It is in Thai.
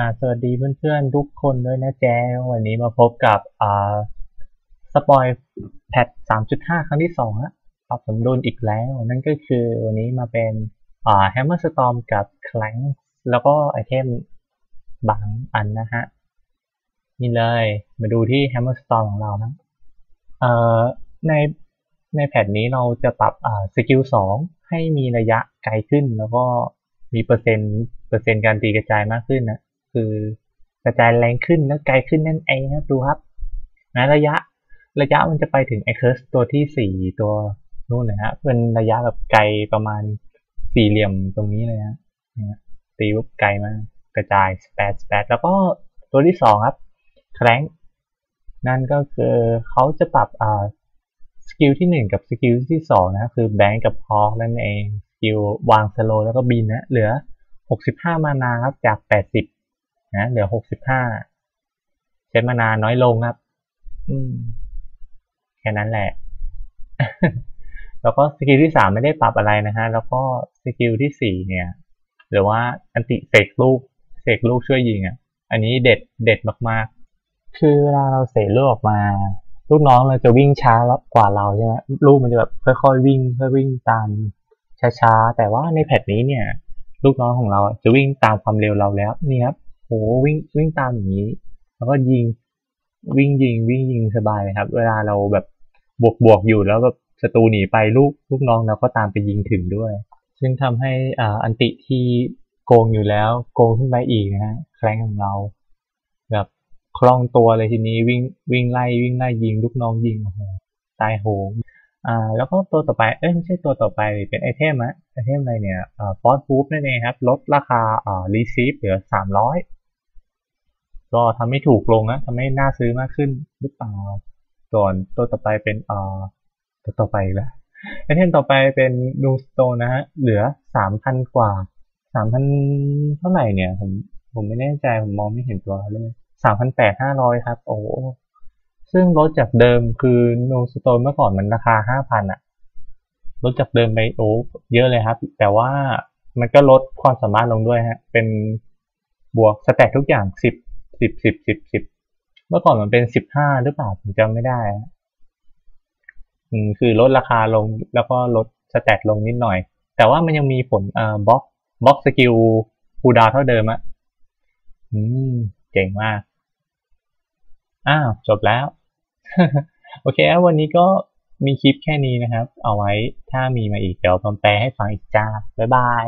่าสวัสดีเพื่อนๆทุกคนด้วยนะแจ๊วันนี้มาพบกับอ่าสปอยแพท3.5ครั้งที่2ฮะปรับสมดุลอีกแล้ว นั่นก็คือวันนี้มาเป็นอ่า Hammer Storm กับ Clank แล้วก็ไอเทมบางอันนะฮะ นี่เลยมาดูที่ Hammer Storm ของเรานะเอ่อในในแพทนี้เราจะปรับอ่าสกิล2ให้มีระยะไกลขึ้นแล้วก็มีเปอร์เซ็นต์เปอร์เซ็นต์การตีกระจายมากขึ้นนะ คือกระจายแรงขึ้นแล้วไกลขึ้นนั่นเองครับดูครับนะระยะระยะมันจะไปถึงไอเคิร์สตัวที่สี่ตัวนู่นนะฮะเป็นระยะแบบไกลประมาณสี่เหลี่ยมตรงนี้เลยฮะเนี่ยตีปุ๊บไกลมากกระจายสเปซสเปซแล้วก็ตัวที่สองครับแครงนั่นก็คือเขาจะปรับอ่าสกิลที่หนึ่งกับสกิลที่สองนะคือแบงก์กับฮอคนั่นเองสกิลวางสโลแล้วก็บินนะเหลือหกสิบห้ามานาครับจากแปดสิบ นะเหลือหกสิบห้าใช้มานาน้อยลงครับ อืม แค่นั้นแหละ แล้วก็สกิลที่สามไม่ได้ปรับอะไรนะฮะ แล้วก็สกิลที่สี่เนี่ย หรือว่าอันติเสกลูกเสกลูกช่วยยิงอะ อันนี้เด็ดเด็ดมากๆ คือเวลาเราเสกลูกออกมา ลูกน้องเราจะวิ่งช้ากว่าเราใช่ไหมลูกมันจะแบบค่อยๆวิ่งค่อยวิ่งตามช้าๆ แต่ว่าในแพทนี้เนี่ย ลูกน้องของเราจะวิ่งตามความเร็วเราแล้วนี่ครับ โหวิ่งวิ่งตามอย่างนี้ แล้วก็ยิงวิ่งยิง วิ่งยิงสบายเลยครับ เวลาเราแบบบวกบวกอยู่แล้วแบบศัตรูหนีไปลูกลูกน้องเราก็ตามไปยิงถึงด้วย ซึ่งทำให้อ่าอันติที่โกงอยู่แล้ว โกงขึ้นไปอีกนะฮะแครงของเราแบบคล่องตัวเลยทีนี้วิ่งวิ่งไล่วิ่งไล่ยิงลูกน้องยิงโอ้โหตายโหงอ่าแล้วก็ตัวต่อไปเอ้ยไม่ใช่ตัวต่อไปเป็นไอเทมอะไอเทมอะไรเนี่ยอ่าฟอสบูฟนั่นเองครับลดราคาอ่ารีซีฟเหลือสามร้อย ก็ทำให้ถูกลงนะทำให้น่าซื้อมากขึ้นหรือเปล่าส่วนตัวต่อไปเป็นอ่าตัวต่อไปแล้วไอเทมต่อไปเป็นนูสโตนะฮะเหลือสามพันกว่าสามพันเท่าไหร่เนี่ย ผมผมไม่แน่ใจผมมองไม่เห็นตัวเลยสามพันแปดห้าร้อยครับ โอ้ซึ่งลดจากเดิมคือโนสโตนเมื่อก่อนมันราคาห้าพันอะลดจากเดิมไปโอ้เยอะเลยครับ แต่ว่ามันก็ลดความสามารถลงด้วยฮะ เป็นบวกสแต็กทุกอย่างสิบ สิบสิบสิบสิบเมื่อก่อนมันเป็นสิบห้าหรือเปล่าผมจำไม่ได้อืมคือลดราคาลงแล้วก็ลดสแต็กลงนิดหน่อย แต่ว่ามันยังมีผลเอ่อบล็อกบล็อกสกิลคูดาวเท่าเดิมอะอืมเจ๋งมาก อ้าว จบแล้ว โอเควันนี้ก็มีคลิปแค่นี้นะครับ เอาไว้ถ้ามีมาอีกเดี๋ยวผมแปลให้ฟังอีกจ้า บ๊ายบาย